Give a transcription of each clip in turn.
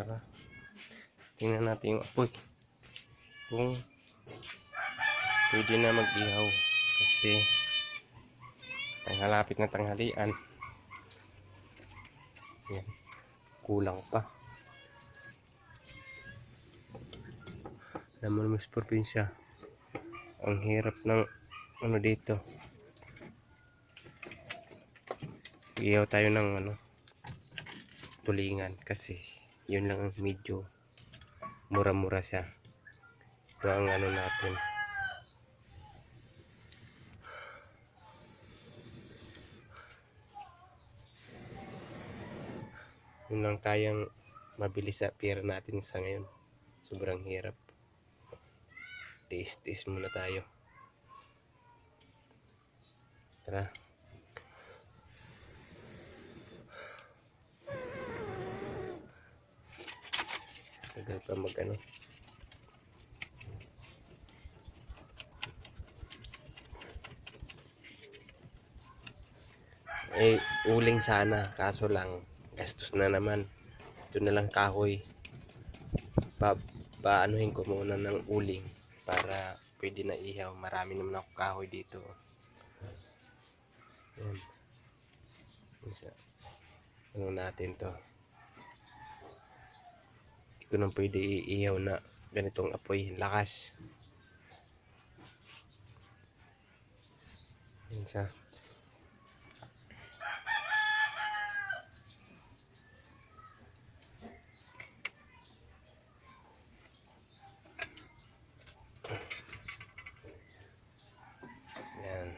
Tara. Tingnan natin yung apoy. Kung pwede na mag-ihaw. Kasi ang halapit na tanghalian. Yan. Kulang pa. Alam mo naman sa probinsya. Ang hirap ng ano dito. Iyaw tayo ng ano tulingan kasi yun lang ang medyo mura-mura siya. Ito ang ano natin. Yun lang kayang mabili sa pera natin sa ngayon. Sobrang hirap. Tiis-tiis muna tayo. Tara. Tagal pa mag ano. Eh, uling sana. Kaso lang, gastos na naman. Ito na lang kahoy. Pa, paanuhin ko muna ng uling para pwede na ihaw. Marami naman ako kahoy dito. Yan. Isa. Ano natin to. Ko nang pwede iihaw na ganitong apoy. Lakas. Yan siya. Yan.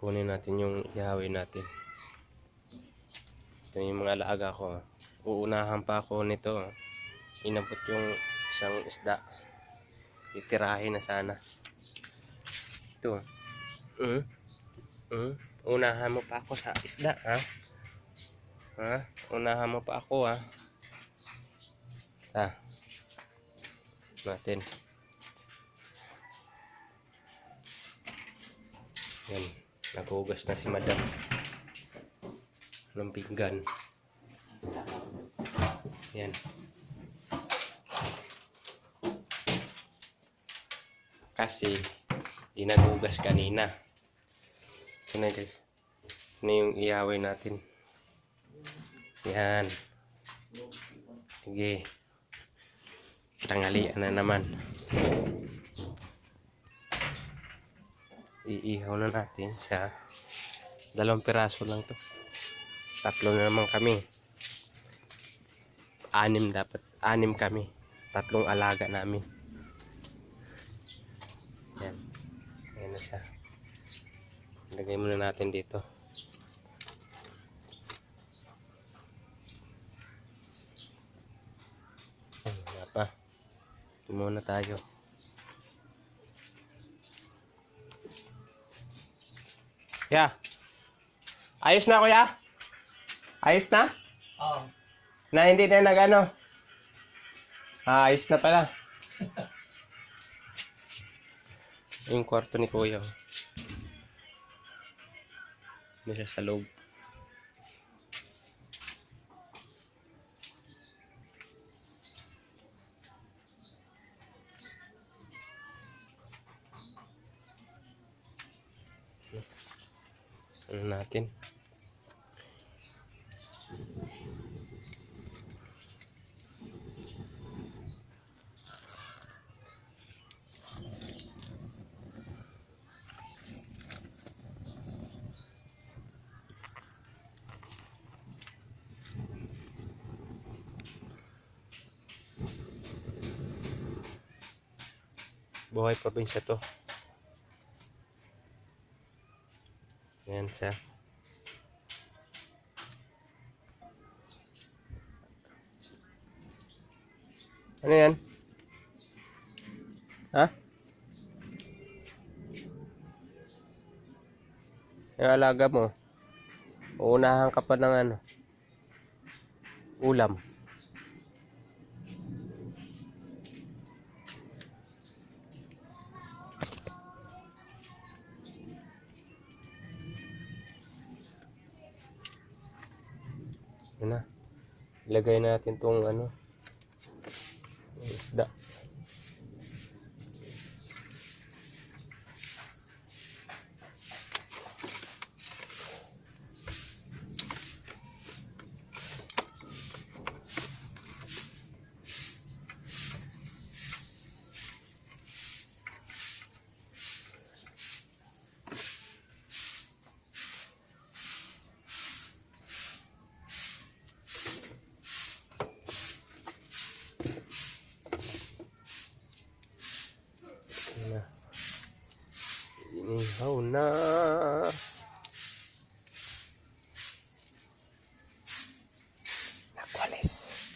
Kunin natin yung ihawin natin. Ito yung mga alaga ko. ah. Uunahan pa ako nito. Inabot yung isang isda. Itirahin na sana. Ito. Mm. Mm. Unahan mo pa ako sa isda, ha? Ha? Unahan mo pa ako, ha? Ah. Natin. Yan. Naghugas na si madam. Ng pinggan. Yan. Kasi, di naghugas kanina. Ito na guys. Ito na yung iaway natin. Yan. Sige. Tanghalian na naman. Iihaw na natin siya. Dalawang piraso lang to. Tatlo na naman kami. Anim dapat. Anim kami. Tatlong alaga namin. Yan. Ayan na siya. Lagay muna natin dito. Ay, wala pa. Ito muna tayo. Ya. Ayos na kuya? Ayos na? Oo. Na hindi na nagano? Ah, ayos na pala. Yung kwarto ni kuya. Ano siya sa loob. Ano natin? Buhay probinsya to. Siya. Ano yan? Ha? Yung alaga mo. Uunahan ka pa ng ano? Ulam. Na. Ilagay natin tong ano. Isda. Yun na. Inihaw na. Nagwalis.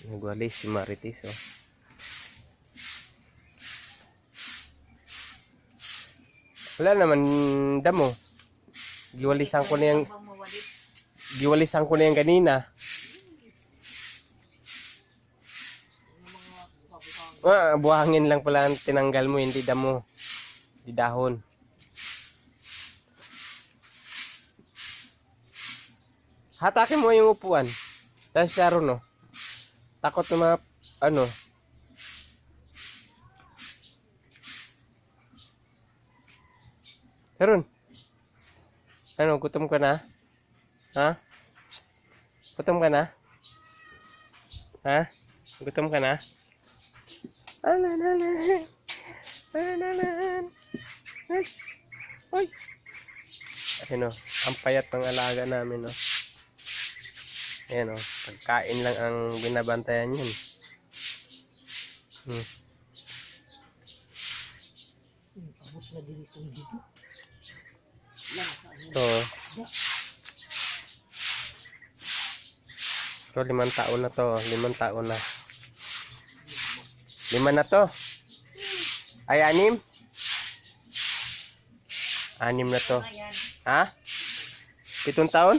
Nagwalis si Marites, oh. Wala naman damo. Giwalisan ko na yung giwalisan ko na yung buka-buka. Ah, buhangin lang pala ang tinanggal mo, hindi damo. Di dahon. Hatakin mo yung upuan. Tapos siya no? Takot na mga, ano, Sharon. Ano, gutom ka na? Ha? Gutom ka na? Ha? Gutom ka na? Alalalan. Alalalan. Yes. Oy. Ayun o, ang payat ng alaga namin o. Ayan o, pagkain lang ang binabantayan yun. Hmm. Sa ano. Ito. Ito, limang taon na to. Limang taon na. Lima na to. Ay, anim? Anim na to. Ha? Pitong taon?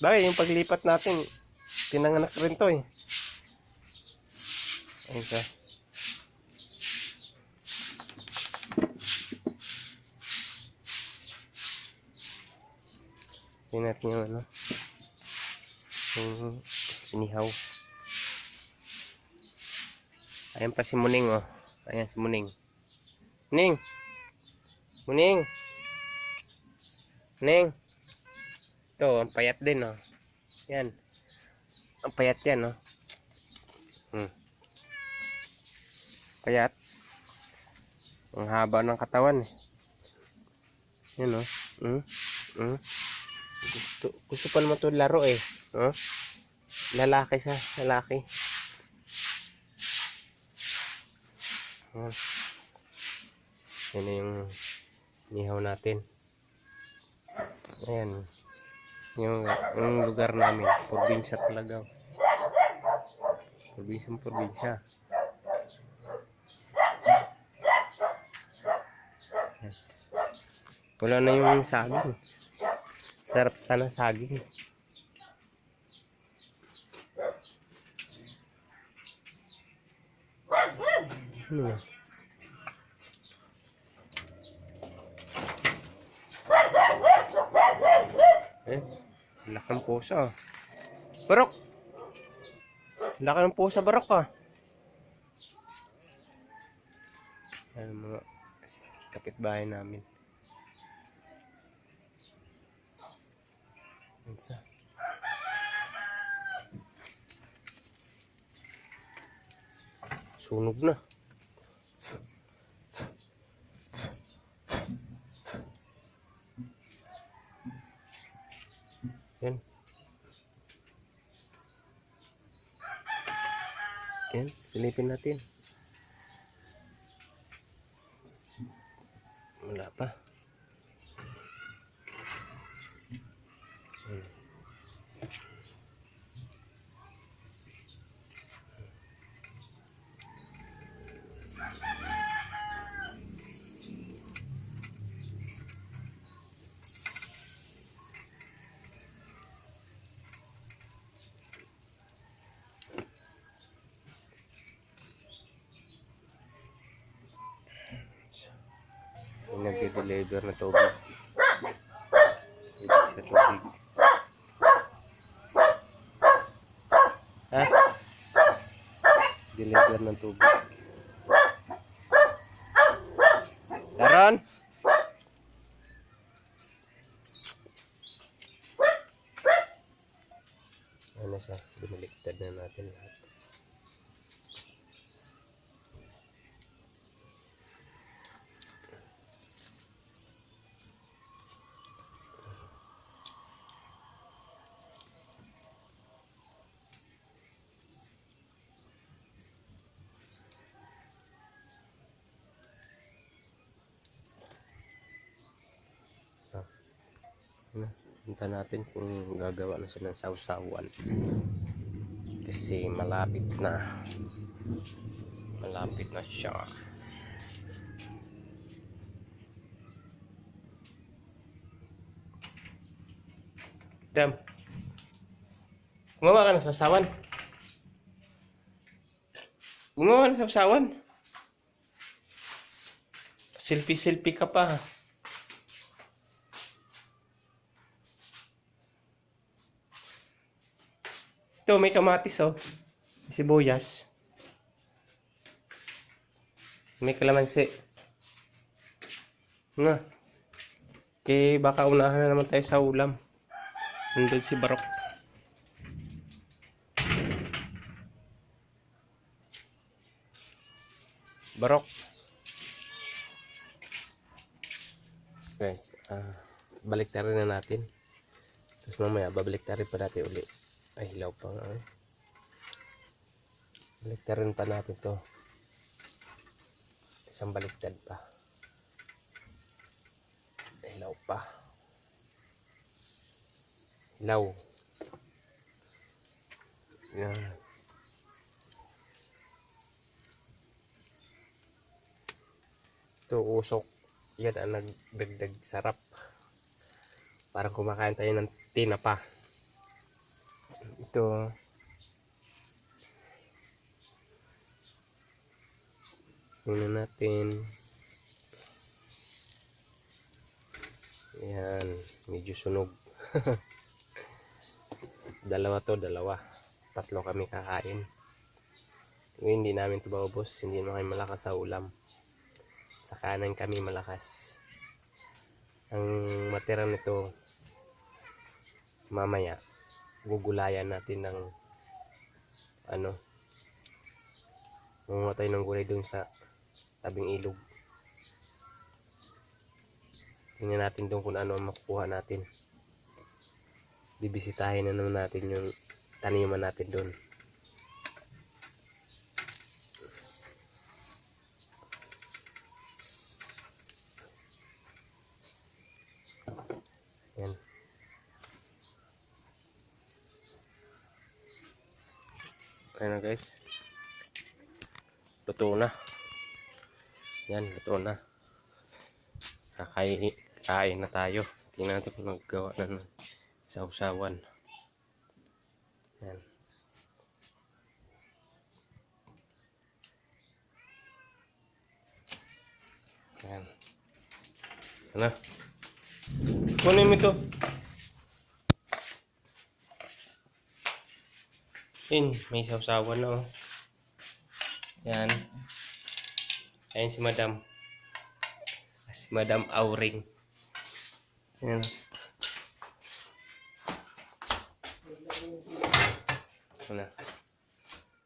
Bagay, yung paglipat natin, pinanganak rin to eh. Ayun siya. Tingnan natin yung ano. Yung inihaw. Ayan pa si Muning oh. Ayan si Muning. Muning! Muning! Muning! Ito, ang payat din oh. Yan. Ang payat yan oh. Hmm. Payat. Ang haba ng katawan eh. Yan oh. Hmm. Hmm. Gusto, gusto pa naman ito laro eh. Oh? Lalaki siya. Lalaki. Oh. Yan na yung nihaw natin. Ayan. Yung, yung lugar namin. Probinsya talaga. Probinsya probinsya. Wala na yung saging. Sarap sana saging. Ano? Eh, laki ng pusa. Barok! Laki ng pusa, barok ah. Ayan mga kapitbahay namin. Ayan sa. Sunog na. Yan. Yan, silipin natin. Wala pa. yung nagde-deliver na tubig. Tubig sa tubig. Ha? deliver ng tubig. Daron ano siya? Biniliktad na natin lahat. Punta natin kung gagawa na siya ng sausawan. Kasi malapit na. Malapit na siya. Dam. Gumawa ka ng sausawan. Gumawa ng sausawan. Selfie-selfie ka pa. Ito, may kamatis oh. Sibuyas. May kalamansi. Na. Kaya baka unahan na naman tayo sa ulam. Nandun si Barok. Barok. Guys, ah, balik na natin. Tapos mamaya, babalik na pa natin uli. Ay, pa nga. eh. Baliktarin pa natin to. Isang baliktad pa. Hilaw pa. Hilaw. Yan. Ito, usok. Yan ang nagdagdag sarap. Parang kumakain tayo ng tinapa. Ito. Tingnan natin. Yan. Medyo sunog. dalawa to, dalawa. Tatlo kami kakain. Ngayon hindi namin ito maubos. Hindi naman kami malakas sa ulam. Sa kanan kami malakas. Ang matira nito mamaya gugulayan natin ng ano mamatay ng gulay dun sa tabing ilog. Tingnan natin doon kung ano ang makukuha natin. Bibisitahin na naman natin yung taniman natin doon Ayan na guys. Luto na. Yan, luto na. Kakain, kain na tayo. Tingnan natin kung naggawa na ng sausawan. Yan. Yan. Ano? Kunin mo ito. Yun, may sausawan na oh. Yan. Ayan si Madam. Ah, Si Madam Auring. Yan. Ito na.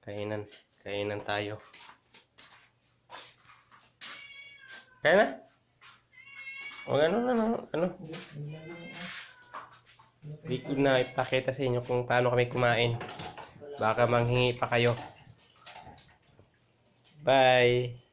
Kainan. Kainan tayo. Kaya na? O ano na, ano? ano? Hindi ko na ipakita sa inyo kung paano kami kumain. Baka manghingi pa kayo. Bye.